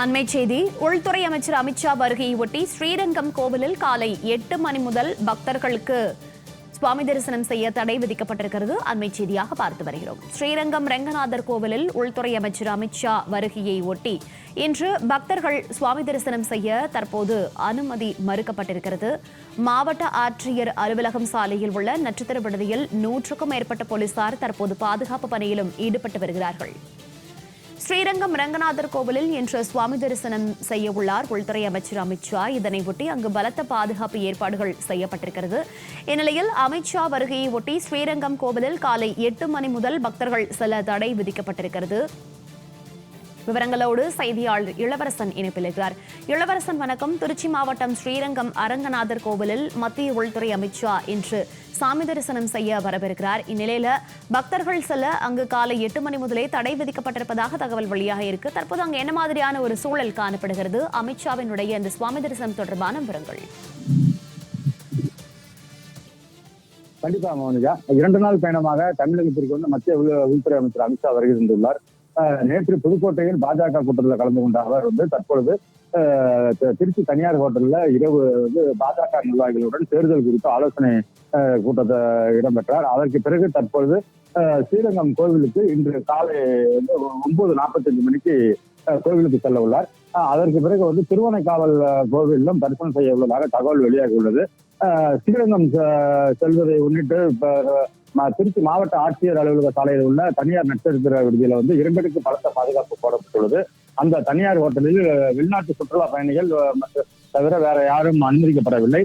அண்மை செய்தி உள்துறை அமைச்சர் அமித்ஷா வருகையை ஒட்டி ஸ்ரீரங்கம் கோவிலில் காலை எட்டு மணி முதல் பக்தர்களுக்கு சுவாமி தரிசனம் செய்ய தடை விதிக்கப்பட்டிருக்கிறது. அண்மை செய்தியாக பார்த்து வருகிறோம். ஸ்ரீரங்கம் ரெங்கநாதர் கோவிலில் உள்துறை அமைச்சர் அமித்ஷா வருகையை ஒட்டி இன்று பக்தர்கள் சுவாமி தரிசனம் செய்ய தற்போது அனுமதி மறுக்கப்பட்டிருக்கிறது. மாவட்ட ஆட்சியர் அலுவலகம் சாலையில் உள்ள நட்சத்திர விடுதியில் நூற்றுக்கும் மேற்பட்ட போலீசார் தற்போது பாதுகாப்பு பணியிலும் ஈடுபட்டு வருகிறார்கள். ஸ்ரீரங்கம் ரங்கநாதர் கோவிலில் இன்று சுவாமி தரிசனம் செய்ய உள்ளார் உள்துறை அமைச்சர் அமித்ஷா இதனை ஒட்டி அங்கு பலத்த பாதுகாப்பு ஏற்பாடுகள் செய்யப்பட்டிருக்கிறது. இந்நிலையில் அமித்ஷா வருகையை ஒட்டி ஸ்ரீரங்கம் கோவிலில் காலை எட்டு மணி முதல் பக்தர்கள் செல்ல தடை விதிக்கப்பட்டிருக்கிறது. விவரங்களோடு செய்தியாளர் இளவரசன் இணைப்பில் இருக்கிறார் இளவரசன் வணக்கம். திருச்சி மாவட்டம் ஸ்ரீரங்கம் அரங்கநாதர் கோவிலில் மத்திய உள்துறை அமித்ஷா இன்று சாமி தரிசனம் செய்ய வரவிருக்கிறார் இந்நிலையில பக்தர்கள் செல்ல அங்கு காலை எட்டு மணி முதலே தடை விதிக்கப்பட்டிருப்பதாக தகவல் வெளியாக இருக்கு. தற்போது அங்கு என்ன மாதிரியான ஒரு சூழல் காணப்படுகிறது? அமித்ஷாவினுடைய இந்த சுவாமி தரிசனம் தொடர்பான விவரங்கள். கண்டிப்பா மோனிகா. இரண்டு நாள் பயணமாக தமிழகத்திற்கு வந்து மத்திய உள்துறை அமைச்சர் அமித்ஷா வருகை தந்துள்ளார். நேற்று புதுக்கோட்டையில் பாஜக கூட்டத்தில் கலந்து கொண்ட அவர் வந்து தற்பொழுது திருச்சி தனியார் ஹோட்டல்ல இரவு வந்து பாஜக நிர்வாகிகளுடன் தேர்தல் குறித்து ஆலோசனை கூட்டத்தை இடம்பெற்றார். அதற்கு பிறகு தற்பொழுது ஸ்ரீரங்கம் கோவிலுக்கு இன்று காலை வந்து ஒன்பது நாற்பத்தஞ்சு மணிக்கு கோவிலுக்கு செல்ல உள்ளார். அதற்கு பிறகு வந்து திருவனைக்காவல் கோவிலும் கோவிலிலும் தரிசனம் செய்ய உள்ளதாக தகவல் வெளியாகி உள்ளது. ஸ்ரீரங்கம் செ- செல்வதை முன்னிட்டு திருச்சி மாவட்ட ஆட்சியர் அலுவலக சாலையில் உள்ள தனியார் நட்சத்திர விடுதியில வந்து இரண்டடுக்கு பலத்த பாதுகாப்பு போடப்பட்டுள்ளது. அந்த தனியார் ஹோட்டலில் வெளிநாட்டு சுற்றுலா பயணிகள் தவிர வேற யாரும் அனுமதிக்கப்படவில்லை.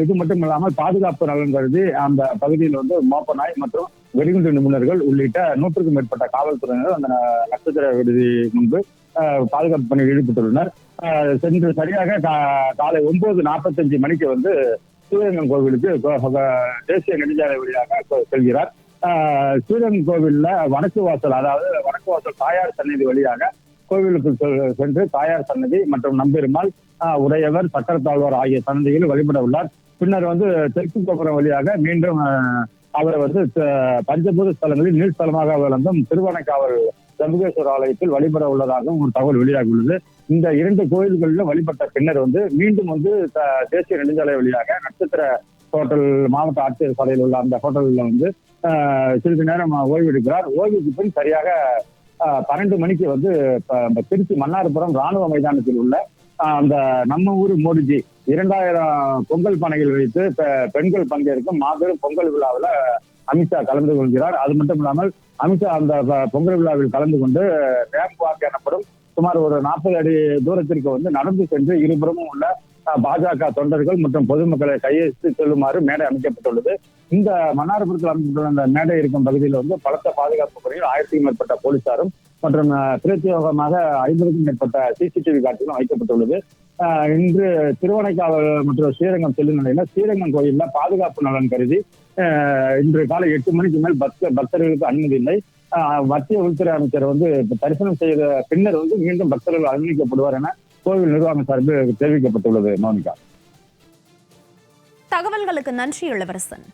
இது மட்டும் இல்லாமல் பாதுகாப்பு நலன் கருதி அந்த பகுதியில் வந்து மோப்ப நாய் மற்றும் வெடிகுண்டு நிபுணர்கள் உள்ளிட்ட நூற்றுக்கும் மேற்பட்ட காவல்துறையினர் அந்த நட்சத்திர விடுதி முன்பு பாதுகாப்பு பணியில் ஈடுபட்டுள்ளனர். சென்று சரியாக கா- காலை ஒன்பது நாற்பத்தஞ்சு மணிக்கு வந்து ஸ்ரீரங்கம் கோவிலுக்கு தேசிய நெடுஞ்சாலை வழியாக செல்கிறார். ஆஹ் ஸ்ரீரங்கம் கோவில்ல வடக்கு வாசல் அதாவது வடக்கு வாசல் தாயார் சன்னதி வழியாக கோவிலுக்கு செ- சென்று தாயார் சன்னதி மற்றும் நம்பெருமாள் உடையவர் சக்கரத்தாழ்வார் ஆகிய சன்னதியில் வழிபட உள்ளார். பின்னர் வந்து தெற்கு கோபுரம் வழியாக மீண்டும் அவர் வந்து பஞ்சபூத ஸ்தலங்களில் நீர்ஸ்தலமாக விளங்கும் திருவணக்காவல் ஜம்புகேஸ்வரர் ஆலயத்தில் வழிபட உள்ளதாகவும் ஒரு தகவல் வெளியாகியுள்ளது. இந்த இரண்டு கோயில்களில் வழிபட்ட பின்னர் வந்து மீண்டும் வந்து த- தேசிய நெடுஞ்சாலை வழியாக நட்சத்திர ஹோட்டல் மாவட்ட ஆட்சியர் சாலையில் உள்ள அந்த ஹோட்டலில் வந்து ஆஹ், சிறிது நேரம் ஓய்வு எடுக்கிறார் ஓய்வுக்கு பின் சரியாக ஆஹ், பன்னெண்டு மணிக்கு வந்து ப- திருச்சி மன்னார்புரம் ராணுவ மைதானத்தில் உள்ள அந்த நம்ம ஊர் மோடிஜி இரண்டாயிரம் பொங்கல் பானைகள் வைத்து பெண்கள் பங்கேற்கும் மாபெரும் பொங்கல் விழாவில் அமித்ஷா கலந்து கொள்கிறார். அது மட்டும் இல்லாமல் அமித்ஷா அந்த பொங்கல் விழாவில் கலந்து கொண்டு ரேம்ப் வாக் எனப்படும் சுமார் ஒரு நாற்பது அடி தூரத்திற்கு வந்து நடந்து சென்று இருபுறமும் உள்ள பாஜக தொண்டர்கள் மற்றும் பொதுமக்களை கையெழுத்து செல்லுமாறு மேடை அமைக்கப்பட்டுள்ளது. இந்த மன்னார்புரத்தில் அமைக்கப்பட்டுள்ள அந்த மேடை இருக்கும் பகுதியில் வந்து பலத்த பாதுகாப்பு பணியில் ஆயிரத்துக்கும் மேற்பட்ட போலீசாரும் மற்றும் பிரத்யோகமாக ஐம்பதுக்கும் மேற்பட்ட சிசிடிவி காட்சிகளும் வைக்கப்பட்டுள்ளது. அஹ், இன்று திருவனைக்காவல் மற்றும் ஸ்ரீரங்கம் செல்லும் நிலையில ஸ்ரீரங்கம் கோயில்ல பாதுகாப்பு நலன் கருதி அஹ், இன்று காலை எட்டு மணிக்கு மேல் பக்த பக்தர்களுக்கு அனுமதி இல்லை. மத்திய உள்துறை அமைச்சர் வந்து தரிசனம் செய்த பின்னர் வந்து மீண்டும் பக்தர்கள் அனுமதிக்கப்படுவார் என கோவில் நிர்வாகம் சார்பில் தெரிவிக்கப்பட்டுள்ளது மோனிகா. தகவல்களுக்கு நன்றி இளவரசன்.